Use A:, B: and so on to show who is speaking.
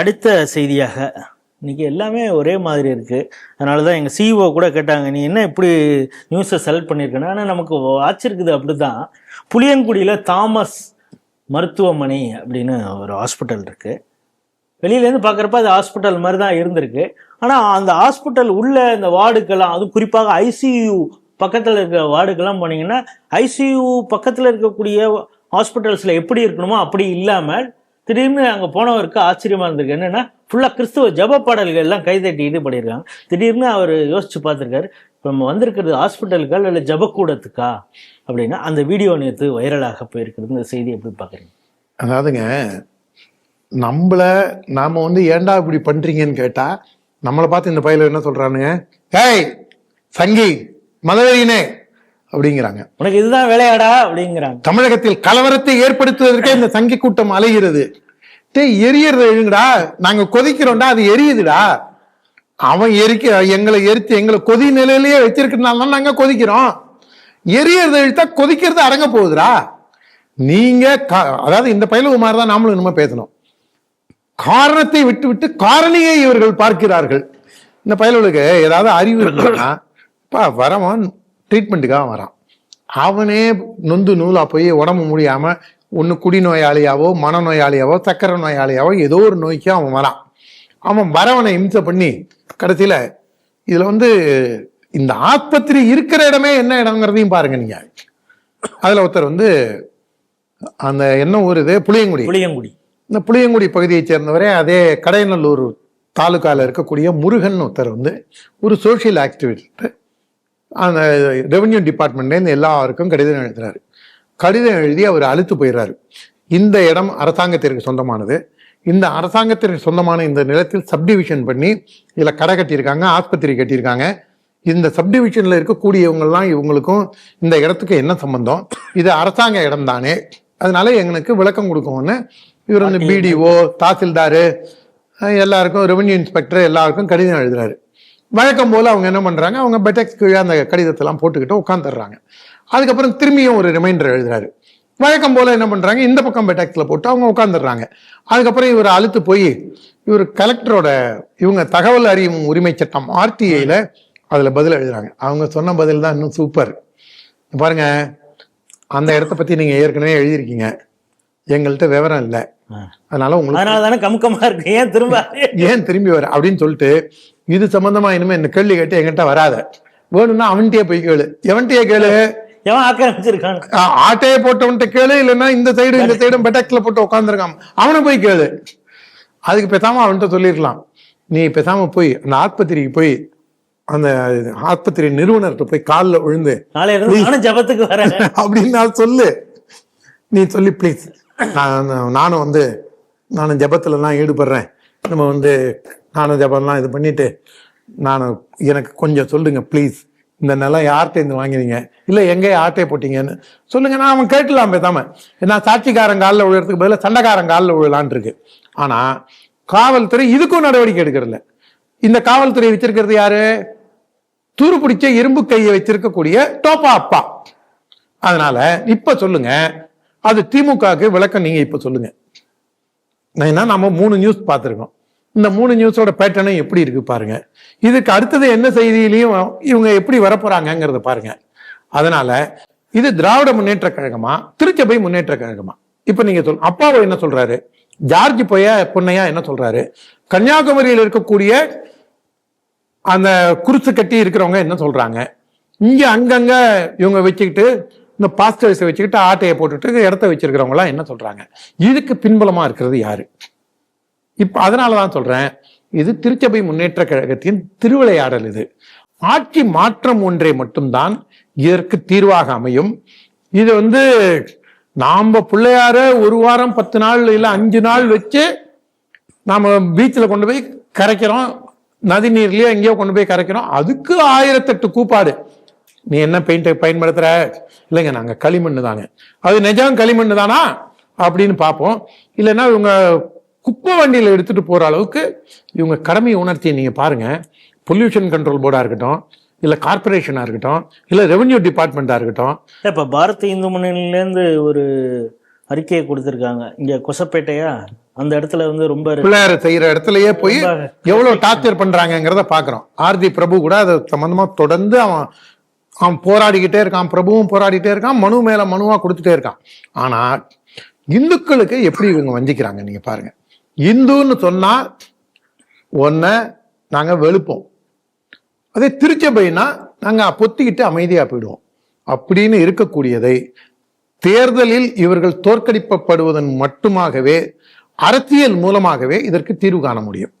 A: அடுத்த செய்தியாக இன்னைக்கு எல்லாமே ஒரே மாதிரி இருக்கு. அதனால தான் எங்கள் சிஇஓ கூட கேட்டாங்க நீ என்ன இப்படி நியூஸை செலக்ட் பண்ணியிருக்கேன்னா ஆனால் நமக்கு வாட்ச் இருக்குது அப்படிதான். புளியங்குடியில் தாமஸ் மருத்துவமனை அப்படின்னு ஒரு ஹாஸ்பிட்டல் இருக்கு. வெளியிலேருந்து பார்க்குறப்ப அது ஹாஸ்பிட்டல் மாதிரி தான் இருந்திருக்கு. ஆனால் அந்த ஹாஸ்பிட்டல் உள்ள இந்த வார்டுக்கெல்லாம் அதுவும் குறிப்பாக ஐசியூ பக்கத்தில் இருக்கிற வார்டுக்கெல்லாம் போனீங்கன்னா ஐசியூ பக்கத்தில் இருக்கக்கூடிய ஹாஸ்பிட்டல்ஸில் எப்படி இருக்கணுமோ அப்படி இல்லாமல் திடீர்னு அங்கே போனவருக்கு ஆச்சரியமாக இருந்திருக்கு. என்னென்னா ஃபுல்லாக கிறிஸ்துவ ஜப பாடல்கள் எல்லாம் கைதட்டிட்டு பண்ணியிருக்காங்க திடீர்னு அவர் யோசிச்சு பார்த்துருக்காரு இப்போ நம்ம வந்திருக்கிறது ஹாஸ்பிட்டலுக்கா இல்லை ஜபக்கூடத்துக்கா அப்படின்னா அந்த வீடியோ நேற்று வைரலாக போயிருக்கிறது. இந்த செய்தி எப்படி பார்க்குறீங்க?
B: அதாவதுங்க நம்மள நாம் வந்து ஏன்டா இப்படி பண்ணுறீங்கன்னு கேட்டால் நம்மளை பார்த்து இந்த பையில என்ன சொல்கிறானுங்க ஏய் சங்கி மதவெறியினே. அப்படிங்கிறாங்க.
A: உனக்கு இதுதான் வேலையாடா அப்படிங்கிறாங்க.
B: தமிழகத்தில் கலவரத்தை ஏற்படுத்துவதற்கே இந்த சங்கி கூட்டம் அலைகிறது. டேய் எரியறது எழுங்கடா. நாங்க கொதிக்கிறோம்டா அது எரியுதுடா. அவன் எரிக்க எங்களை எரித்து எங்களை கொதி நிலையிலேயே வச்சிருக்கிறதுனால தான் நாங்க கொதிக்கிறோம். எரியறது இழுத்தா கொதிக்கிறது அடங்க போகுதுடா. நீங்க அதாவது இந்த பயிலுவு மாதிரி தான் நாமளும் இனிமே பேசணும். காரணத்தை விட்டு விட்டு காரணியை இவர்கள் பார்க்கிறார்கள். இந்த பயலுக்கு ஏதாவது அறிவு பா வரவன் ட்ரீட்மெண்ட்டுக்காக வரான். அவனே நொந்து நூலா போய் உடம்பு முடியாம ஒன்று குடிநோயாளியாவோ மனநோயாளியாவோ சக்கரை நோயாளியாவோ ஏதோ ஒரு நோய்க்கு அவன் வரான். அவன் வரவனை இம்சை பண்ணி கடைசியில இதுல வந்து இந்த ஆஸ்பத்திரி இருக்கிற இடமே என்ன இடங்கிறதையும் பாருங்க நீங்க. அதுல ஒருத்தர் வந்து அந்த என்ன ஊர் இது? புளியங்குடி.
A: புளியங்குடி.
B: இந்த புளியங்குடி பகுதியைச் சேர்ந்தவரே அதே கடையநல்லூர் தாலுக்கால இருக்கக்கூடிய முருகன் ஒருத்தர் வந்து ஒரு சோஷியல் ஆக்டிவிஸ்ட் அந்த ரெவென்யூ டிபார்ட்மெண்ட்லேருந்து எல்லாருக்கும் கடிதம் எழுதுறாரு. கடிதம் எழுதி அவர் அழுத்து போயிடுறாரு. இந்த இடம் அரசாங்கத்திற்கு சொந்தமானது. இந்த அரசாங்கத்திற்கு சொந்தமான இந்த நிலத்தில் சப்டிவிஷன் பண்ணி இதில் கடை கட்டியிருக்காங்க ஆஸ்பத்திரி கட்டியிருக்காங்க. இந்த சப்டிவிஷனில் இருக்கக்கூடியவங்கெல்லாம் இவங்களுக்கும் இந்த இடத்துக்கு என்ன சம்பந்தம்? இது அரசாங்க இடம் தானே அதனால எங்களுக்கு விளக்கம் கொடுக்கும்னு இவர் வந்து பிடிஓ தாசில்தாரு எல்லாருக்கும் ரெவென்யூ இன்ஸ்பெக்டர் எல்லாருக்கும் கடிதம் எழுதுறாரு. வழக்கம் போல அவங்க என்ன பண்றாங்க? அவங்க பெட்டெக்ஸ் கீழே அந்த கடிதத்தெல்லாம் போட்டுக்கிட்டு உட்காந்துடுறாங்க அதுக்கப்புறம் திரும்பியும் ஒரு ரிமைண்டர் எழுதுறாரு. வழக்கம் போல என்ன பண்றாங்க? இந்த பக்கம் பெட்டெக்ஸ்ல போட்டு அவங்க உட்காந்துடுறாங்க அதுக்கப்புறம் இவர் அழுத்து போய் இவர் கலெக்டரோட இவங்க தகவல் அறியும் உரிமை சட்டம் ஆர்டிஐல அதுல பதில் எழுதுறாங்க. அவங்க சொன்ன பதில் தான் இன்னும் சூப்பர் பாருங்க அந்த இடத்த பத்தி நீங்க ஏற்கனவே எழுதியிருக்கீங்க. எங்கள்கிட்ட விவரம் இல்லை. அதனால உங்களுக்கு
A: அதனால தானே கமுக்கமா இருக்கு. ஏன் திரும்ப
B: ஏன் திரும்பி வர? அப்படின்னு சொல்லிட்டு இது சம்பந்தமா இனிமே என்ன கேள்வி கேட்டு என்கிட்ட வராத. வேணும்னா அவன்கிட்டயே போய் கேளு. எவன்கிட்டயே கேளு?
A: எவன் ஆக்கிரமிச்சிருக்கான்
B: ஆட்டையை போட்டவன்கிட்ட கேளு இல்லைன்னா இந்த சைடு இந்த சைடும் பெட்டக்ஸ்ல போட்டு உட்காந்துருக்கான் அவனை போய் கேளு. அதுக்கு பேசாம அவன்கிட்ட சொல்லிருக்கலாம் நீ பேசாம போய் அந்த ஆஸ்பத்திரிக்கு போய் அந்த ஆஸ்பத்திரி நிறுவனர்கிட்ட போய் காலில் விழுந்து
A: ஜபத்துக்கு வரேன்.
B: அப்படின்னு நான் சொல்லு. நீ சொல்லி ப்ளீஸ் நான் நானும் வந்து நானும் ஜபத்துலலாம் ஈடுபடுறேன். நம்ம வந்து நானும் ஜபம்லாம் இது பண்ணிட்டு நான் எனக்கு கொஞ்சம் சொல்லுங்க ப்ளீஸ் இந்த நிலம் யார்கிட்ட இருந்து வாங்கினீங்க. இல்லை எங்கே யார்கிட்டே போட்டீங்கன்னு. சொல்லுங்க நான் அவன் கேட்கலாம் பேசாம. ஏன்னா சாட்சிக்காரன் காலில் விழுறதுக்கு பதிலாக சண்டைக்காரன் காலில் விழலான் இருக்கு. காவல்துறை இதுக்கும் நடவடிக்கை எடுக்கிறதில்ல. இந்த காவல்துறை வச்சிருக்கிறது யாரு? துரு பிடிச்ச இரும்பு கையை வச்சிருக்கக்கூடிய டோப்பா அப்பா. அதனால இப்ப சொல்லுங்க அது திமுகவுக்கு விளக்கம் நீங்க இப்ப சொல்லுங்க. ஏன்னா நம்ம மூணு நியூஸ் பார்த்துருக்கோம். இந்த மூணு நியூஸோட பேட்டர்னும் எப்படி இருக்கு பாருங்க. இதுக்கு அடுத்தது என்ன செய்தியிலையும் இவங்க எப்படி வரப்போறாங்கிறத பாருங்க. அதனால இது திராவிட முன்னேற்ற கழகமா? திருச்சபை முன்னேற்ற கழகமா? இப்ப நீங்க சொல் அப்பாவை என்ன சொல்றாரு? ஜார்ஜ் பொய்யா பொன்னையா என்ன சொல்றாரு? கன்னியாகுமரியில் இருக்கக்கூடிய அந்த குருசு கட்டி இருக்கிறவங்க என்ன சொல்றாங்க? இங்க அங்கங்க இவங்க வச்சுக்கிட்டு இந்த பாஸ்டர்ஸை வச்சுக்கிட்டு ஆட்டையை போட்டுட்டு இடத்த வச்சிருக்கிறவங்க எல்லாம் என்ன சொல்றாங்க? இதுக்கு பின்புலமா இருக்கிறது யாரு? இப்போ அதனால தான் சொல்றேன். இது திருச்சபை முன்னேற்ற கழகத்தின் திருவிளையாடல் இது. ஆட்சி மாற்றம் ஒன்றே மட்டும்தான் இதற்கு தீர்வாக அமையும். இது வந்து நாம் பிள்ளையார ஒரு வாரம் பத்து நாள் இல்லை அஞ்சு நாள் வச்சு நாம் பீச்சில் கொண்டு போய் கரைக்கிறோம். நதி நீர்லேயோ எங்கேயோ கொண்டு போய் கரைக்கிறோம். அதுக்கு ஆயிரத்தெட்டு கூப்பாடு. நீ என்ன பெயிண்ட் பயன்படுத்துகிற இல்லைங்க நாங்கள் களிமண் தாங்க. அது நிஜம் களிமண் தானா? அப்படின்னு பார்ப்போம். இல்லைன்னா இவங்க குப்பை வண்டியில எடுத்துட்டு போற அளவுக்கு இவங்க கடமை உணர்ச்சியை நீங்க பாருங்க. பொல்யூஷன் கண்ட்ரோல் போர்டா இருக்கட்டும் இல்ல கார்பரேஷனா இருக்கட்டும் இல்ல ரெவென்யூ டிபார்ட்மெண்டா இருக்கட்டும்.
A: இப்ப பாரத் இந்து முன்னணியிலேருந்து ஒரு அறிக்கையை கொடுத்துருக்காங்க. இங்க கொசப்பேட்டையா? அந்த இடத்துல வந்து ரொம்ப
B: பிள்ளையார் செய்யற இடத்துலயே போய்
A: ரொம்ப
B: எவ்வளவு டார்ச்சர் பண்றாங்கங்கிறத பாக்குறோம். ஆர்தி பிரபு கூட அது சம்பந்தமா தொடர்ந்து அவன் அவன் போராடிக்கிட்டே இருக்கான் பிரபுவும் போராடிட்டே இருக்கான் மனு மேல மனுவா கொடுத்துட்டே இருக்கான். ஆனா இந்துக்களுக்கு எப்படி இவங்க வஞ்சிக்கிறாங்க நீங்க பாருங்க. இந்துன்னு சொன்னா ஒன்ன நாங்க வெளுப்போம். அதே திருச்சபைனா நாங்க பொத்திக்கிட்டு அமைதியா போயிடுவோம். அப்படின்னு இருக்கக்கூடியதை தேர்தலில் இவர்கள் தோற்கடிக்கப்படுவதன் மட்டுமாகவே அரசியல் மூலமாகவே இதற்கு தீர்வு காண முடியும்.